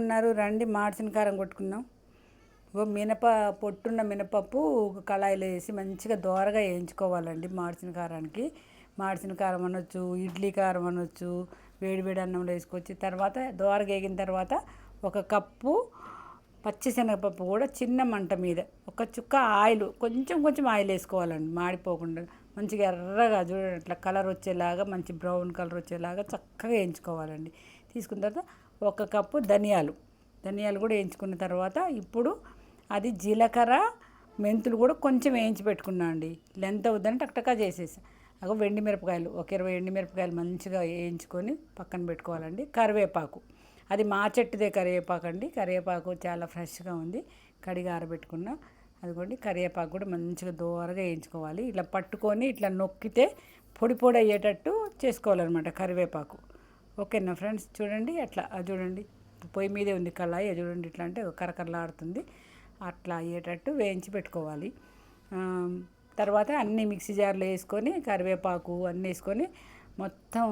ఉన్నారు. రండి మాడిసిన కారం కొట్టుకుందాం. ఓ మినప పొట్టున్న మినపప్పు ఒక కళాయిలో వేసి మంచిగా దోరగా వేయించుకోవాలండి మాడిసిన కారానికి మాడిసిన కారం అనొచ్చు ఇడ్లీ కారం అనొచ్చు వేడి వేడి అన్నంలో వేసుకొచ్చి తర్వాత దోరగా వేగిన తర్వాత ఒక కప్పు పచ్చిశనగపప్పు కూడా చిన్న మంట మీద ఒక చుక్క ఆయిల్ కొంచెం కొంచెం ఆయిల్ వేసుకోవాలండి. మాడిపోకుండా మంచిగా ఎర్రగా చూడండి అట్లా కలర్ వచ్చేలాగా మంచి బ్రౌన్ కలర్ వచ్చేలాగా చక్కగా వేయించుకోవాలండి. తీసుకున్న తర్వాత ఒక కప్పు ధనియాలు. ధనియాలు కూడా వేయించుకున్న తర్వాత ఇప్పుడు అది జీలకర్ర మెంతులు కూడా కొంచెం వేయించి పెట్టుకున్నా అండి. లెంత్ అవుద్దని టక్టకా చేసేసా. అగో వెండి మిరపకాయలు ఒక ఇరవై ఎండి మిరపకాయలు మంచిగా వేయించుకొని పక్కన పెట్టుకోవాలండి. కరివేపాకు. అది మా చెట్టుదే కరివేపాకు అండి. కరివేపాకు చాలా ఫ్రెష్గా ఉంది. కడిగి ఆరబెట్టుకున్న. అదిగోండి కరివేపాకు కూడా మంచిగా దోరగా వేయించుకోవాలి. ఇట్లా పట్టుకొని ఇట్లా నొక్కితే పొడి పొడి అయ్యేటట్టు చేసుకోవాలన్నమాట కరివేపాకు. ఓకేనా ఫ్రెండ్స్ చూడండి అట్లా అది చూడండి పొయ్యి మీదే ఉంది కళాయి అది చూడండి ఇట్లా అంటే కరకరలాడుతుంది. అట్లా అయ్యేటట్టు వేయించి పెట్టుకోవాలి. తర్వాత అన్ని మిక్సీ జార్లో వేసుకొని కరివేపాకు అన్నీ వేసుకొని మొత్తం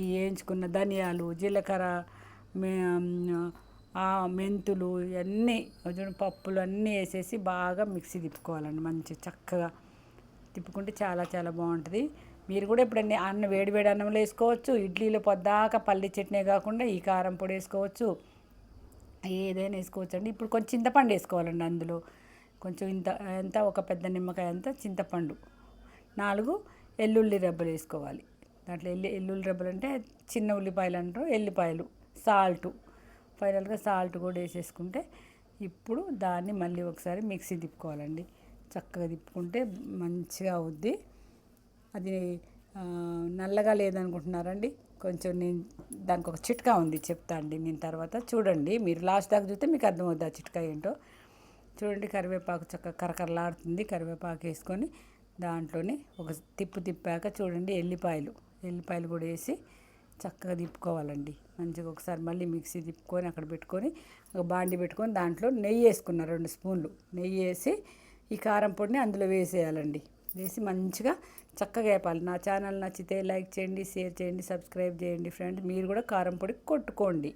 ఈ వేయించుకున్న ధనియాలు జీలకర్ర మెంతులు ఇవన్నీ పప్పులు అన్నీ వేసేసి బాగా మిక్సీ తిప్పుకోవాలండి మంచి చక్కగా. తిప్పుకుంటే చాలా చాలా బాగుంటుంది. మీరు కూడా ఎప్పుడన్నా అన్నం వేడి వేడి అన్నంలో వేసుకోవచ్చు ఇడ్లీలో పొద్దాక పల్లి చట్నీ కాకుండా ఈ కారం పొడి వేసుకోవచ్చు ఏదైనా వేసుకోవచ్చు అండి. ఇప్పుడు కొంచెం చింతపండు వేసుకోవాలండి అందులో. కొంచెం ఇంత ఎంత ఒక పెద్ద నిమ్మకాయ అంత చింతపండు. నాలుగు ఎల్లుల్లి రెబ్బలు వేసుకోవాలి. దాంట్లో ఎల్లి ఎల్లుల్లి రెబ్బలు అంటే చిన్న ఉల్లిపాయలు అంటారు ఎల్లిపాయలు సాల్టు. ఫైనల్గా సాల్ట్ కూడా వేసేసుకుంటే ఇప్పుడు దాన్ని మళ్ళీ ఒకసారి మిక్సీ తిప్పుకోవాలండి. చక్కగా తిప్పుకుంటే మంచిగా అవుద్ది. అది నల్లగా లేదనుకుంటున్నారండి. కొంచెం నేను దానికి ఒక చిట్కా ఉంది చెప్తా అండి నేను తర్వాత. చూడండి మీరు లాస్ట్ దాకా చూస్తే మీకు అర్థమవుద్ది ఆ చిట్కా ఏంటో. చూడండి కరివేపాకు చక్కగా కరకరలాడుతుంది. కరివేపాకు వేసుకొని దాంట్లోనే ఒక తిప్పు తిప్పాక చూడండి ఎల్లిపాయలు. ఎల్లిపాయలు కూడా వేసి చక్కగా తిప్పుకోవాలండి. మంచిగా ఒకసారి మళ్ళీ మిక్సీ తిప్పుకొని అక్కడ పెట్టుకొని ఒక బాండి పెట్టుకొని దాంట్లో నెయ్యి వేసుకున్న రెండు స్పూన్లు. నెయ్యి వేసి ఈ కారం పొడిని అందులో వేసేయాలండి. వేసి మంచిగా చక్కగా వేపాలి నా ఛానల్ నచ్చితే లైక్ చేయండి షేర్ చేయండి సబ్స్క్రైబ్ చేయండి ఫ్రెండ్స్. మీరు కూడా కారం పొడి కొట్టుకోండి.